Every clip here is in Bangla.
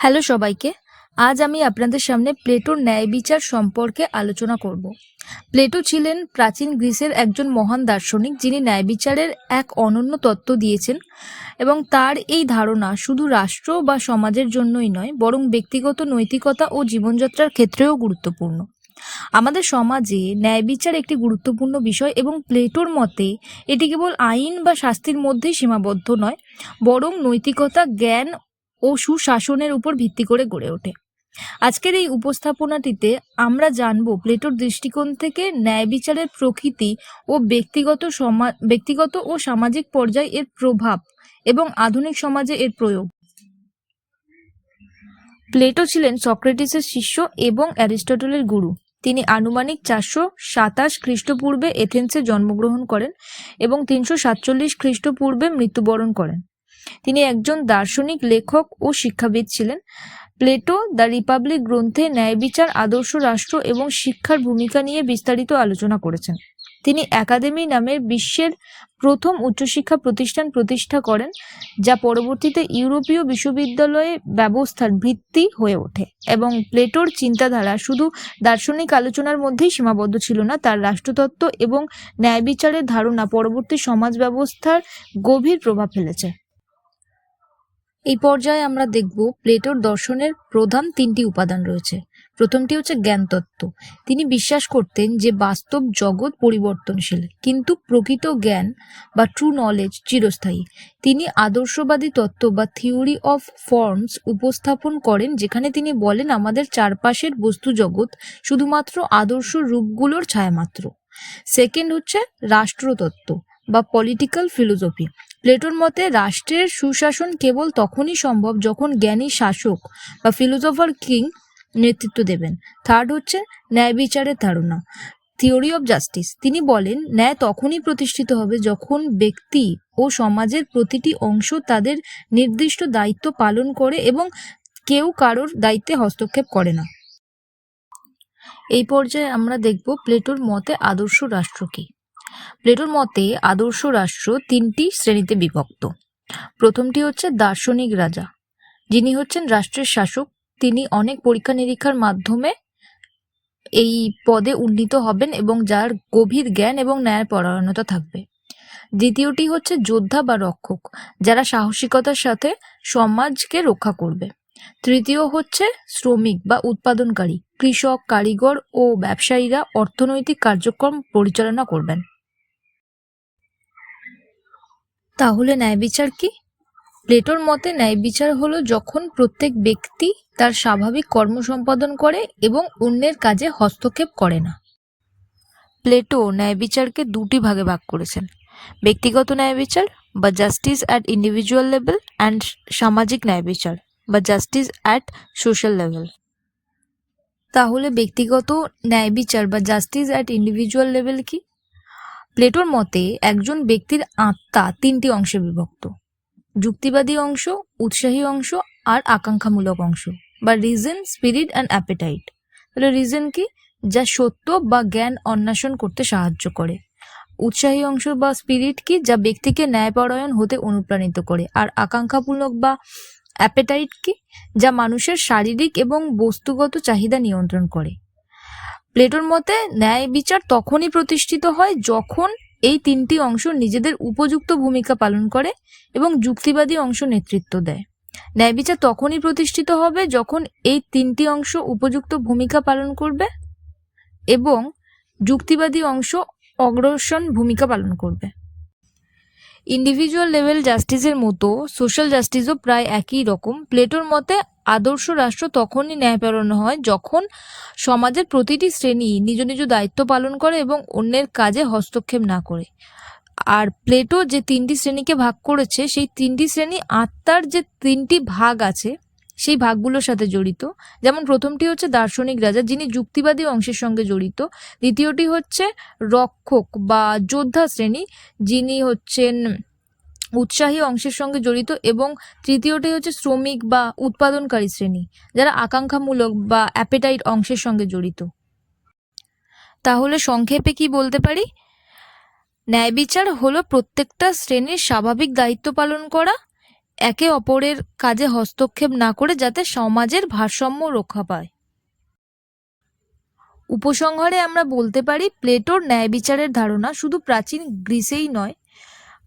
হ্যালো সবাইকে, আজ আমি আপনাদের সামনে প্লেটোর ন্যায় বিচার সম্পর্কে আলোচনা করব। প্লেটো ছিলেন প্রাচীন গ্রিসের একজন মহান দার্শনিক যিনি ন্যায় বিচারের এক অনন্য তত্ত্ব দিয়েছেন এবং তার এই ধারণা শুধু রাষ্ট্র বা সমাজের জন্যই নয়, বরং ব্যক্তিগত নৈতিকতা ও জীবনযাত্রার ক্ষেত্রেও গুরুত্বপূর্ণ। আমাদের সমাজে ন্যায় বিচার একটি গুরুত্বপূর্ণ বিষয় এবং প্লেটোর মতে এটি কেবল আইন বা শাস্তির মধ্যেই সীমাবদ্ধ নয়, বরং নৈতিকতা, জ্ঞান ও সুশাসনের উপর ভিত্তি করে গড়ে ওঠে। আজকের এই উপস্থাপনাটিতে আমরা জানব প্লেটোর দৃষ্টিকোণ থেকে ন্যায় বিচারের প্রকৃতি ও ব্যক্তিগত সমা, ব্যক্তিগত ও সামাজিক পর্যায়ে এর প্রভাব এবং আধুনিক সমাজে এর প্রয়োগ। প্লেটো ছিলেন সক্রেটিসের শিষ্য এবং অ্যারিস্টটলের গুরু। তিনি আনুমানিক চারশো সাতাশ খ্রিস্টপূর্বে এথেন্সে জন্মগ্রহণ করেন এবং তিনশো সাতচল্লিশ খ্রিস্টপূর্বে মৃত্যুবরণ করেন। তিনি একজন দার্শনিক লেখক ও শিক্ষাবিদ ছিলেন। প্লেটো দ্য রিপাবলিক গ্রন্থে ন্যায় বিচার, আদর্শ রাষ্ট্র এবং শিক্ষার ভূমিকা নিয়ে বিস্তারিত আলোচনা করেছেন। তিনি একাডেমি নামের বিশ্বের প্রথম উচ্চশিক্ষা প্রতিষ্ঠান প্রতিষ্ঠা করেন, যা পরবর্তীতে ইউরোপীয় বিশ্ববিদ্যালয়ে ব্যবস্থার ভিত্তি হয়ে ওঠে এবং প্লেটোর চিন্তাধারা শুধু দার্শনিক আলোচনার মধ্যেই সীমাবদ্ধ ছিল না, তার রাষ্ট্রতত্ত্ব এবং ন্যায় বিচারের ধারণা পরবর্তী সমাজ ব্যবস্থার গভীর প্রভাব ফেলেছে। এই পর্যায়ে আমরা দেখব প্লেটোর দর্শনের প্রধান তিনটি উপাদান রয়েছে। প্রথমটি হচ্ছে জ্ঞানতত্ত্ব। তিনি বিশ্বাস করতেন যে বাস্তব জগৎ পরিবর্তনশীল, কিন্তু প্রকৃত জ্ঞান বা ট্রু নলেজ চিরস্থায়ী। তিনি আদর্শবাদী তত্ত্ব বা থিওরি অফ ফর্মস উপস্থাপন করেন, যেখানে তিনি বলেন, আমাদের চারপাশের বস্তু জগৎ শুধুমাত্র আদর্শ রূপগুলোর ছায়ামাত্র। সেকেন্ড হচ্ছে রাষ্ট্রতত্ত্ব। বা পলিটিক্যাল ফিলোসফি প্লেটোর মতে, রাষ্ট্রের সুশাসন কেবল তখনই সম্ভব যখন জ্ঞানী শাসক বা ফিলোসফার কিং নেতৃত্ব দেবেন। থার্ড হচ্ছে, ন্যায় বিচারের ধারণা। থিওরি অফ জাস্টিস তিনি বলেন, ন্যায় তখনই প্রতিষ্ঠিত হবে যখন ব্যক্তি ও সমাজের প্রতিটি অংশ তাদের নির্দিষ্ট দায়িত্ব পালন করে এবং কেউ কারোর দায়িত্বে হস্তক্ষেপ করে না। এই পর্যায়ে আমরা দেখব প্লেটোর মতে আদর্শ রাষ্ট্র কি। প্লেটোর মতে আদর্শ রাষ্ট্র তিনটি শ্রেণীতে বিভক্ত। প্রথমটি হচ্ছে দার্শনিক রাজা। যিনি হচ্ছেন রাষ্ট্রের শাসক, তিনি অনেক পরীক্ষা নিরীক্ষার মাধ্যমে এই পদে উন্নীত হবেন এবং যার গভীর জ্ঞান এবং ন্যায় পরায়ণতা থাকবে। দ্বিতীয়টি হচ্ছে যোদ্ধা বা রক্ষক, যারা সাহসিকতার সাথে সমাজকে রক্ষা করবে। তৃতীয় হচ্ছে শ্রমিক বা উৎপাদনকারী, কৃষক, কারিগর ও ব্যবসায়ীরা অর্থনৈতিক কার্যক্রম পরিচালনা করবেন। তাহলে ন্যায় বিচার কি? প্লেটোর মতে ন্যায় বিচার হলো যখন প্রত্যেক ব্যক্তি তার স্বাভাবিক কর্ম সম্পাদন করে এবং অন্যের কাজে হস্তক্ষেপ করে না। প্লেটো ন্যায় বিচারকে দুটি ভাগে ভাগ করেছেন। ব্যক্তিগত ন্যায় বিচার বা justice at individual level and সামাজিক ন্যায় বিচার বা জাস্টিস অ্যাট সোশ্যাল লেভেল। তাহলে ব্যক্তিগত ন্যায় বিচার বা জাস্টিস অ্যাট ইন্ডিভিজুয়াল লেভেল কি? প্লেটোর মতে, একজন ব্যক্তির আত্মা তিনটি অংশে বিভক্ত। যুক্তিবাদী অংশ, উৎসাহী অংশ আর আকাঙ্ক্ষামূলক অংশ। বা রিজন স্পিরিট অ্যান্ড অ্যাপেটাইট তাহলে রিজন কি? যা সত্য বা জ্ঞান অন্বেষণ করতে সাহায্য করে। উৎসাহী অংশ বা স্পিরিট কি? যা ব্যক্তিকে ন্যায়পরায়ণ হতে অনুপ্রাণিত করে। আর আকাঙ্ক্ষামূলক বা অ্যাপেটাইট কি? যা মানুষের শারীরিক এবং বস্তুগত চাহিদা নিয়ন্ত্রণ করে। প্লেটোর মতে, ন্যায় বিচার তখনই প্রতিষ্ঠিত হয় যখন এই তিনটি অংশ নিজেদের উপযুক্ত ভূমিকা পালন করে এবং যুক্তিবাদী অংশ নেতৃত্ব দেয়। ন্যায় বিচার তখনই প্রতিষ্ঠিত হবে যখন এই তিনটি অংশ উপযুক্ত ভূমিকা পালন করবে এবং যুক্তিবাদী অংশ অগ্রসন ভূমিকা পালন করবে। ইন্ডিভিজুয়াল লেভেল জাস্টিসের মতো সোশ্যাল জাস্টিসও প্রায় একই রকম। প্লেটোর মতে আদর্শ রাষ্ট্র তখনই ন্যায়পরায়ণ হয় যখন সমাজের প্রতিটি শ্রেণি নিজ নিজ দায়িত্ব পালন করে এবং অন্যের কাজে হস্তক্ষেপ না করে। আর প্লেটো যে তিনটি শ্রেণীকে ভাগ করেছে, সেই তিনটি শ্রেণি আত্মার যে তিনটি ভাগ আছে, সেই ভাগগুলোর সাথে জড়িত। যেমন প্রথমটি হচ্ছে দার্শনিক রাজা, যিনি যুক্তিবাদী অংশের সঙ্গে জড়িত। দ্বিতীয়টি হচ্ছে রক্ষক বা যোদ্ধা শ্রেণি, যিনি হচ্ছেন উৎসাহী অংশের সঙ্গে জড়িত এবং তৃতীয়টি হচ্ছে শ্রমিক বা উৎপাদনকারী শ্রেণি, যারা আকাঙ্ক্ষামূলক বা অ্যাপেটাইট অংশের সঙ্গে জড়িত। তাহলে সংক্ষেপে কি বলতে পারি? ন্যায় বিচার হলো প্রত্যেকটা শ্রেণির স্বাভাবিক দায়িত্ব পালন করা, একে অপরের কাজে হস্তক্ষেপ না করে যাতে সমাজের ভারসাম্য রক্ষা পায়। উপসংহারে আমরা বলতে পারি, প্লেটোর ন্যায় বিচারের ধারণা শুধু প্রাচীন গ্রিসেই নয়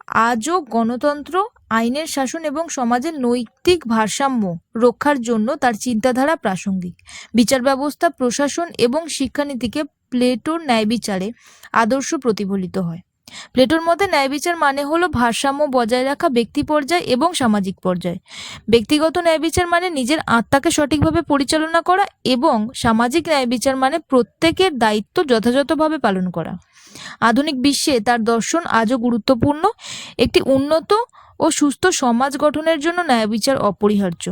আজও গণতন্ত্র, আইনের শাসন এবং সমাজের নৈতিক ভারসাম্য রক্ষার জন্য তার চিন্তাধারা প্রাসঙ্গিক। বিচার ব্যবস্থা, প্রশাসন এবং শিক্ষানীতিকে প্লেটোর ন্যায় বিচারে আদর্শ প্রতিফলিত হয়। প্লেটোর মতে ন্যায় বিচার মানে হলো ভারসাম্য বজায় রাখা ব্যক্তি পর্যায় এবং সামাজিক পর্যায়। ব্যক্তিগত ন্যায় বিচার মানে নিজের আত্মাকে সঠিকভাবে পরিচালনা করা এবং সামাজিক ন্যায় বিচার মানে প্রত্যেকের দায়িত্ব যথাযথভাবে পালন করা। আধুনিক বিশ্বে তার দর্শন আজও গুরুত্বপূর্ণ। একটি উন্নত ও সুস্থ সমাজ গঠনের জন্য ন্যায় বিচার অপরিহার্য।